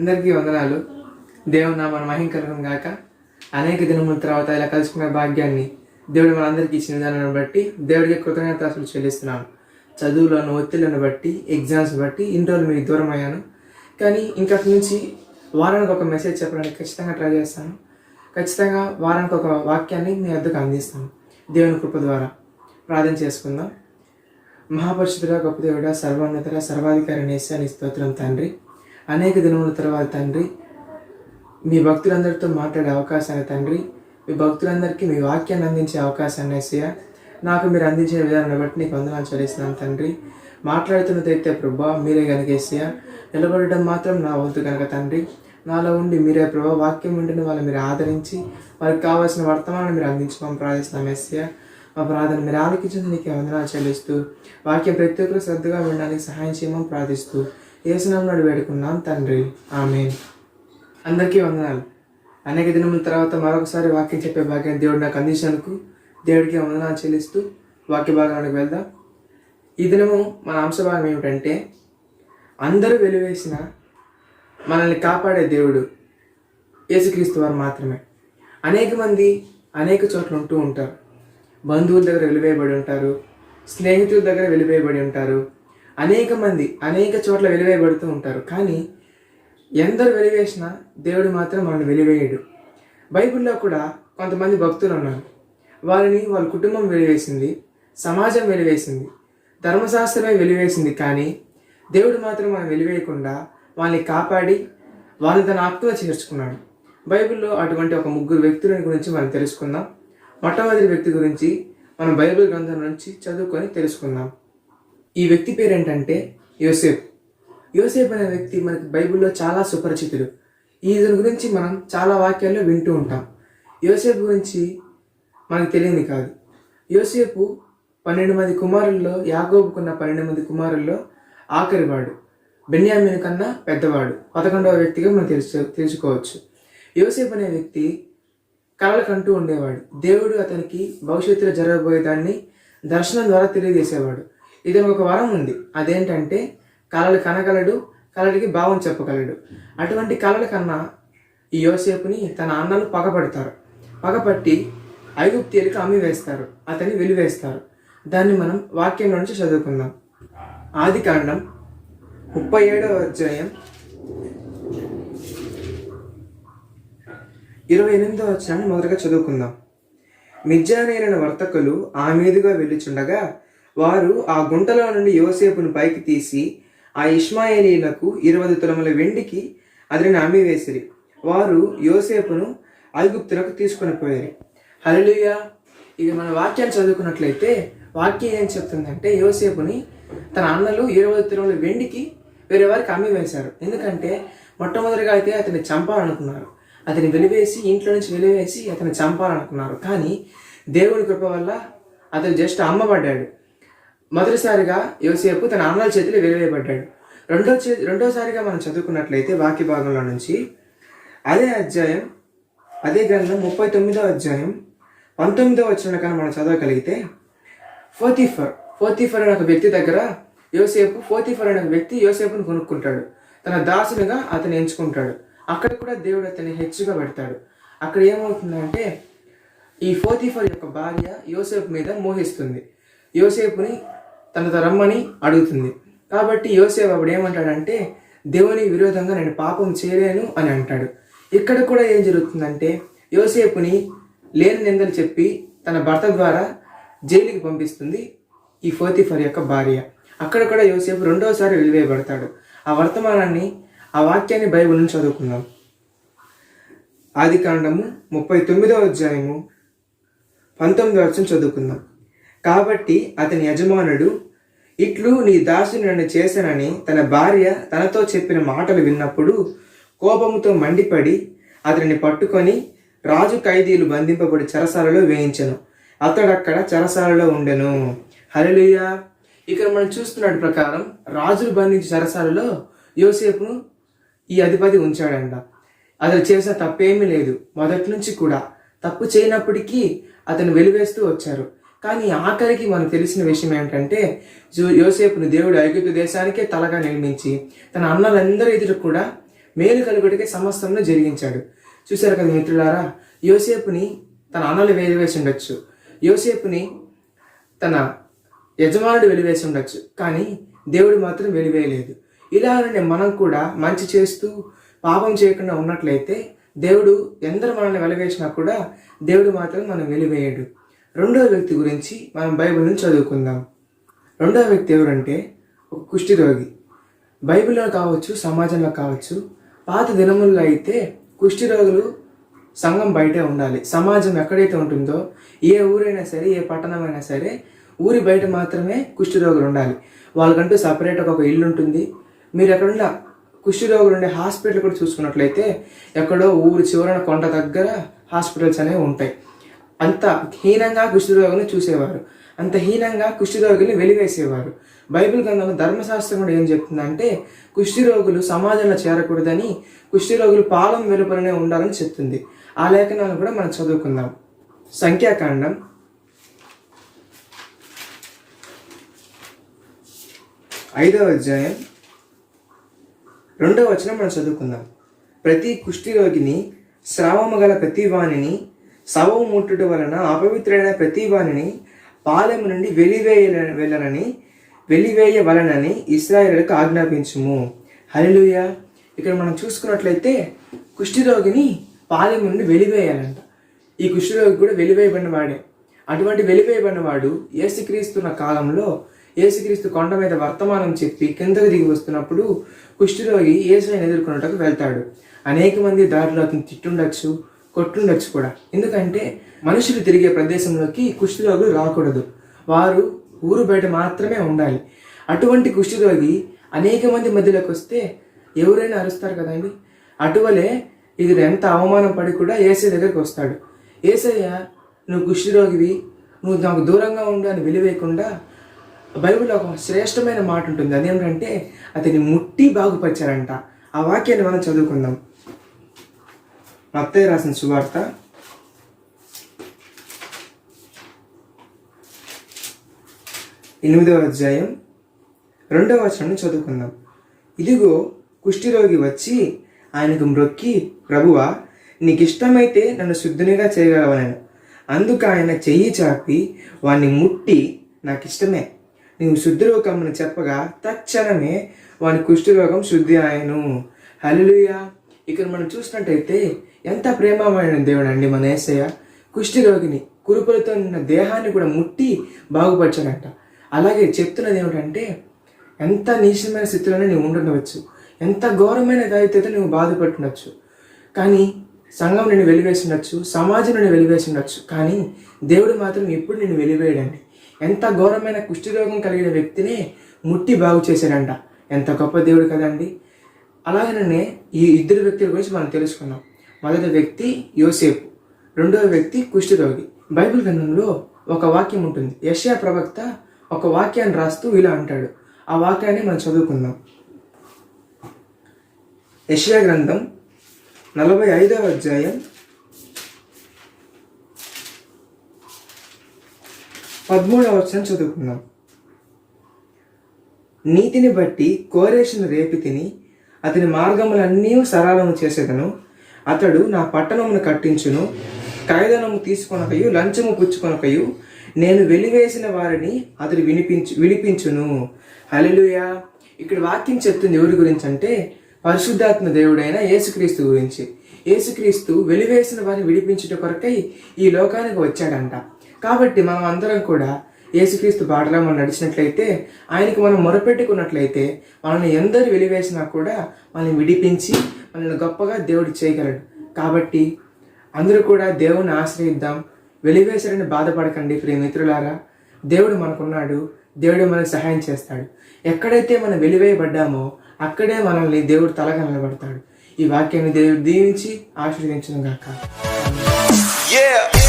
అందరికీ వందనాలు. దేవుని నామన మహిం కలగం గాక అనేక దినముల తర్వాత ఇలా కలుసుకునే భాగ్యాన్ని దేవుడు మనందరికీ ఇచ్చిన విధానాన్ని బట్టి దేవుడికి కృతజ్ఞతాసులు చెల్లిస్తున్నాను. చదువులను ఒత్తిళ్ళను బట్టి ఎగ్జామ్స్ బట్టి ఇన్ని రోజులు మీకు దూరం అయ్యాను కానీ ఇంకటి నుంచి వారానికి ఒక మెసేజ్ చెప్పడానికి ఖచ్చితంగా ట్రై చేస్తాను. ఖచ్చితంగా వారానికి ఒక వాక్యాన్ని మీ వద్దకు అందిస్తాను. దేవుని కృప ద్వారా ప్రార్థన చేసుకుందాం. మహాపరిషుతుడ గొప్ప దేవుడ సర్వోన్నతుడ సర్వాధికారి నేసాని స్తోత్రం తండ్రి. అనేక దినముల తర్వాత తండ్రి మీ భక్తులందరితో మాట్లాడే అవకాశాన్ని తండ్రి మీ భక్తులందరికీ మీ వాక్యాన్ని అందించే అవకాశాన్ని వేసయ్య నాకు మీరు అందించే విధానాన్ని బట్టి నీకు వందనాలు చెల్లిస్తున్నాను తండ్రి. మాట్లాడుతున్నదైతే ప్రభా మీరే కనుక వేసయ్య నిలబడడం మాత్రం నా వద్దు కనుక తండ్రి. నాలో ఉండి మీరే ప్రభా వాక్యం ఉండిన వాళ్ళు మీరు ఆదరించి వారికి కావాల్సిన వర్తమానం మీరు అందించుకోమని ప్రార్థిస్తున్నాం ఎస్సయ్య మా ప్రార్థన మీరు ఆలోచించింది నీకు వందనాలు చెల్లిస్తూ వాక్యం ప్రతి ఒక్కరు శ్రద్ధగా వినడానికి సహాయం చేయమని ప్రార్థిస్తూ ఏసునామని వేడుకున్నాం తండ్రి. ఆమె అందరికీ వందనాలు. అనేక దినముల తర్వాత మరొకసారి వాక్యం చెప్పే భాగ్యం దేవుడు నాకు అందించినందుకు దేవుడికి వందనాలు చెల్లిస్తూ వాక్య భాగానికి వెళ్దాం. ఈ దినము మన అంశభాగం ఏమిటంటే అందరూ వెలివేసిన మనల్ని కాపాడే దేవుడు యేసుక్రీస్తు వారు మాత్రమే. అనేక మంది అనేక చోట్ల ఉంటూ ఉంటారు. బంధువుల దగ్గర వెలివేయబడి ఉంటారు. స్నేహితుల దగ్గర వెలివేయబడి ఉంటారు. అనేక మంది అనేక చోట్ల వెలివేయబడుతూ ఉంటారు. కానీ ఎందరు వెలివేసినా దేవుడు మాత్రం మనల్ని వెలివేయడు. బైబిల్లో కూడా కొంతమంది భక్తులు ఉన్నారు. వారిని వాళ్ళ కుటుంబం వెలివేసింది సమాజం వెలివేసింది ధర్మశాస్త్రమే వెలివేసింది. కానీ దేవుడు మాత్రం మనం వెలివేయకుండా వాళ్ళని కాపాడి వాళ్ళని తన ఆప్తుగా చేర్చుకున్నాడు. బైబిల్లో అటువంటి ఒక ముగ్గురు వ్యక్తుల గురించి మనం తెలుసుకుందాం. మొట్టమొదటి వ్యక్తి గురించి మనం బైబిల్ గ్రంథం నుంచి చదువుకొని తెలుసుకుందాం. ఈ వ్యక్తి పేరు ఏంటంటే యోసేఫ్ యోసేఫ్ అనే వ్యక్తి మనకి బైబిల్లో చాలా సుపరిచితుడు. ఈతని గురించి మనం చాలా వాక్యాల్లో వింటూ ఉంటాం. యోసేఫ్ గురించి మనకు తెలియని కాదు. యోసేపు పన్నెండు మంది కుమారుల్లో యాగోబుకున్న పన్నెండు మంది కుమారుల్లో ఆఖరివాడు బెన్యామిన్ కన్నా పెద్దవాడు. పదకొండవ వ్యక్తిగా మనం తెలుసు తెలుసుకోవచ్చు. యోసేఫ్ అనే వ్యక్తి కలలు కంటూ ఉండేవాడు. దేవుడు అతనికి భవిష్యత్తులో జరగబోయే దాన్ని దర్శనం ద్వారా తెలియజేసేవాడు. ఇది ఒక వరం ఉంది. అదేంటంటే కళలు కనగలడు కళలకి భావం చెప్పగలడు. అటువంటి కళల కన్నా ఈ యోసేపుని తన అన్నలు పగపడతారు. పగపట్టి ఐగుప్తీయులకు అమ్మి వేస్తారు. అతన్ని వెలివేస్తారు దాన్ని మనం వాక్యం నుంచి చదువుకుందాం. ఆది కాండం ముప్పై ఏడవ అధ్యాయం ఇరవై ఎనిమిదవ వచ్చినాన్ని మొదటగా చదువుకుందాం. మిజ్జానేలైన వర్తకులు ఆ మీదుగా వెళ్ళిచుండగా వారు ఆ గుంటలో నుండి యోసేపును పైకి తీసి ఆ ఇష్మాయేలీలకు ఇరవై తులముల వెండికి అతనిని అమ్మివేసిరి. వారు యోసేపును ఐగుప్తులకు తీసుకొని పోయారు. హలలుయ ఇది మన వాక్యాన్ని చదువుకున్నట్లయితే వాక్యం ఏం చెప్తుందంటే యోసేపుని తన అన్నలు ఇరవై తులముల వెండికి వేరే వారికి అమ్మి వేశారు ఎందుకంటే మొట్టమొదటిగా అయితే అతన్ని చంపాలనుకున్నారు. అతని వెలివేసి ఇంట్లో నుంచి వెలివేసి అతన్ని చంపాలనుకున్నారు. కానీ దేవుని కృప వల్ల అతను జస్ట్ అమ్మబడ్డాడు. మొదటిసారిగా యోసేపు తన అన్నల చేతిలో వెలివేయబడ్డాడు. రెండో చే రెండోసారిగా మనం చదువుకున్నట్లయితే వాక్య భాగంలో నుంచి అదే అధ్యాయం అదే గ్రంథం ముప్పై తొమ్మిదో అధ్యాయం పంతొమ్మిదో వచ్చిన కానీ మనం చదవగలిగితే ఫోర్తిఫర్ ఫోర్తిఫర్ అనే ఒక వ్యక్తి దగ్గర యోసేపు ఫోర్తిఫర్ అనే ఒక వ్యక్తి యోసేపును కొనుక్కుంటాడు. తన దాసునిగా అతను ఎంచుకుంటాడు. అక్కడ కూడా దేవుడు అతన్ని హెచ్చుగా పెడతాడు. అక్కడ ఏమవుతుందంటే ఈ ఫోర్తిఫర్ యొక్క భార్య యోసేపు మీద మోహిస్తుంది. యోసేపుని తనతో రమ్మని అడుగుతుంది. కాబట్టి యోసేపు అప్పుడు ఏమంటాడంటే దేవుని విరోధంగా నేను పాపం చేయలేను అని అంటాడు. ఇక్కడ కూడా ఏం జరుగుతుందంటే యోసేపుని లేని నిందలు చెప్పి తన భర్త ద్వారా జైలుకి పంపిస్తుంది ఈ ఫోతిఫర్ యొక్క భార్య. అక్కడ కూడా యోసేపు రెండోసారి వెలివేయబడతాడు. ఆ వర్తమానాన్ని ఆ వాక్యాన్ని బైబిల్ నుంచి చదువుకుందాం. ఆది కాండము ముప్పై తొమ్మిదవ అధ్యాయము పంతొమ్మిదవ వచ్చిన చదువుకుందాం. కాబట్టి అతని యజమానుడు ఇట్లు నీ దాసుని నన్ను చేశానని తన భార్య తనతో చెప్పిన మాటలు విన్నప్పుడు కోపంతో మండిపడి అతనిని పట్టుకొని రాజు ఖైదీలు బంధింపబడి చెరసాలలో వేయించను. అతడక్కడ చెరసాలలో ఉండెను. హల్లెలూయా. ఇక్కడ మనం చూస్తున్నట్టు ప్రకారం రాజులు బంధించి చెరసాలలో యోసేపును ఈ అధిపతి ఉంచాడంట. అతను చేసిన తప్పేమీ లేదు. మొదటి నుంచి కూడా తప్పు చేయనప్పటికీ అతను వెలివేస్తూ వచ్చారు. కానీ ఆఖరికి మనకు తెలిసిన విషయం ఏంటంటే జో- యోసేపును దేవుడు ఐగుప్తు దేశానికే తలగా నిర్మించి తన అన్నలందరి ఎదురు కూడా మేలు కలుగుడికి సమస్తంలో జరిగించాడు. చూశారు కదా మిత్రులారా యోసేపుని తన అన్నలు వెలివేసి ఉండొచ్చు. యోసేపుని తన యజమానుడు వెలివేసి ఉండొచ్చు. కానీ దేవుడు మాత్రం వెలివేయలేదు. ఇలాగనే మనం కూడా మంచి చేస్తూ పాపం చేయకుండా ఉన్నట్లయితే దేవుడు ఎందరు మనల్ని వెలివేసినా కూడా దేవుడు మాత్రం మనం వెలివేయడు. రెండవ వ్యక్తి గురించి మనం బైబిల్ నుంచి చదువుకుందాం. రెండవ వ్యక్తి ఎవరంటే ఒక కుష్ఠిరోగి బైబిల్లో కావచ్చు సమాజంలో కావచ్చు పాత దినముల్లో అయితే కుష్ఠిరోగులు సంఘం బయటే ఉండాలి. సమాజం ఎక్కడైతే ఉంటుందో ఏ ఊరైనా సరే ఏ పట్టణమైనా సరే ఊరి బయట మాత్రమే కుష్ఠరోగులు ఉండాలి. వాళ్ళకంటూ సపరేట్గా ఒక ఇల్లు ఉంటుంది. మీరు ఎక్కడున్న కుష్ఠరోగులు ఉండే హాస్పిటల్ కూడా చూసుకున్నట్లయితే ఎక్కడో ఊరి చివరన కొండ దగ్గర హాస్పిటల్స్ అనేవి ఉంటాయి. అంత హీనంగా కుష్ఠరోగిని చూసేవారు. అంత హీనంగా కుష్ఠరోగిని వెలివేసేవారు. బైబిల్ గ్రంథంలో ధర్మశాస్త్రం కూడా ఏం చెప్తుందంటే కుష్ఠరోగులు సమాజంలో చేరకూడదని కుష్ఠరోగులు పాలం వెలుపలనే ఉండాలని చెప్తుంది. ఆ లేఖనాలను కూడా మనం చదువుకుందాం. సంఖ్యాకాండం. ఐదవ అధ్యాయం. రెండవ వచనం మనం చదువుకుందాం. ప్రతి కుష్ఠిరోగిని స్రావము గల ప్రతి వాణిని శవము ముట్టుట వలన అపవిత్రుడైన ప్రతి వాణిని పాలెము నుండి వెలివేయ వెళ్ళనని వెలివేయవలనని ఇస్రాయేలులకు ఆజ్ఞాపించుము. హలిలుయ ఇక్కడ మనం చూసుకున్నట్లయితే కుష్ఠిరోగిని పాలెము నుండి వెలివేయాలంట. ఈ కుష్ఠిరోగి కూడా వెలివేయబడిన వాడే అటువంటి వెలివేయబడిన వాడు ఏసుక్రీస్తున్న కాలంలో ఏసుక్రీస్తు కొండ మీద వర్తమానం చెప్పి కిందకు దిగి వస్తున్నప్పుడు కుష్ఠిరోగి ఏసైని ఎదుర్కొన్నట్టుకు వెళ్తాడు. అనేక మంది దారిలో అతను తిట్టుండొచ్చు కొట్టుండొచ్చు కూడా. ఎందుకంటే మనుషులు తిరిగే ప్రదేశంలోకి కుష్ఠరోగులు రాకూడదు. వారు ఊరు బయట మాత్రమే ఉండాలి. అటువంటి కుష్ఠరోగి అనేక మంది మధ్యలోకి వస్తే ఎవరైనా అరుస్తారు కదండి? అటువలే ఇది ఎంత అవమానం పడి కూడా ఏసై దగ్గరికి వస్తాడు. ఏసయ్య నువ్వు కుష్ఠరోగివి. నువ్వు నాకు దూరంగా ఉండు అని వెలివేయకుండా బైబిల్లో ఒక శ్రేష్టమైన మాట ఉంటుంది. అదేంటంటే అతన్ని ముట్టి బాగుపరిచారంట. ఆ వాక్యాన్ని మనం చదువుకుందాం. మత్తయ్య రాసిన సువార్త. ఎనిమిదవ అధ్యాయం రెండవ వచనం చదువుకుందాం. ఇదిగో కుష్ఠిరోగి వచ్చి ఆయనకు మ్రొక్కి ప్రభువా నీకు ఇష్టమైతే నన్ను శుద్ధునిగా చేయగలవనను. అందుకు ఆయన చెయ్యి చాపి వాణ్ణి ముట్టి నాకు ఇష్టమే నీవు శుద్ధిరోగమును చెప్పగా తక్షణమే వాని కుష్ఠరోగం శుద్ధి ఆయను హలిలుయ ఇక్కడ మనం చూసినట్టయితే ఎంత ప్రేమమైన దేవుడు అండి మన ఏసయ్య? కుష్ఠిరోగిని కురుపులతో నిన్న దేహాన్ని కూడా ముట్టి బాగుపరచాడంట. అలాగే చెప్తున్నది ఏమిటంటే ఎంత నీచమైన స్థితిలోనే నువ్వు ఉండవచ్చు ఎంత ఘోరమైన దాయితే నువ్వు బాధపడుతుండొచ్చు. కానీ సంఘం నేను వెలివేసి సమాజం నేను వెలివేసి కానీ దేవుడు మాత్రం ఎప్పుడు నేను వెలివేయడండి. ఎంత ఘోరమైన కుష్ఠరోగం కలిగిన వ్యక్తినే ముట్టి బాగు చేశాడంట. ఎంత గొప్ప దేవుడు కదండి. అలాగనే ఈ ఇద్దరు వ్యక్తుల గురించి మనం తెలుసుకున్నాం. మొదటి వ్యక్తి యోసేపు రెండవ వ్యక్తి కుష్ఠరోగి బైబిల్ గ్రంథంలో ఒక వాక్యం ఉంటుంది. యష్యా ప్రవక్త ఒక వాక్యాన్ని రాస్తూ ఇలా అంటాడు. ఆ వాక్యాన్ని మనం చదువుకుందాం. యష్యా గ్రంథం నలభై ఐదవ అధ్యాయం పదమూడవ వచనం చదువుకుందాం. నీతిని బట్టి కోరేషును రేపి తిని అతని మార్గములన్నీ సరళము చేసేదను. అతడు నా పట్టణమును కట్టించును. కాయిదనము తీసుకొనకయు లంచము పుచ్చుకొనకయు నేను వెలివేసిన వారిని అతడు వినిపించు విడిపించును. హల్లెలూయా! ఇక్కడ వాక్యం చెప్తుంది ఎవరి గురించి అంటే పరిశుద్ధాత్మ దేవుడైన యేసుక్రీస్తు గురించి. యేసుక్రీస్తు వెలివేసిన వారిని విడిపించుట కొరకై ఈ లోకానికి వచ్చాడంట. కాబట్టి మనం అందరం కూడా యేసుక్రీస్తు బాటలో మనం నడిచినట్లయితే ఆయనకు మనం మొరపెట్టుకున్నట్లయితే మనల్ని ఎందరు వెలివేసినా కూడా మనల్ని విడిపించి మనల్ని గొప్పగా దేవుడు చేయగలడు. కాబట్టి అందరూ కూడా దేవుని ఆశ్రయిద్దాం. వెలివేశారని బాధపడకండి ప్రియ మిత్రులారా. దేవుడు మనకున్నాడు. దేవుడు మనకు సహాయం చేస్తాడు. ఎక్కడైతే మనం వెలివేయబడ్డామో అక్కడే మనల్ని దేవుడు తలగా నిలబడతాడు. ఈ వాక్యాన్ని దేవుడు దీవించి ఆశీర్వదించను గాక Yeah.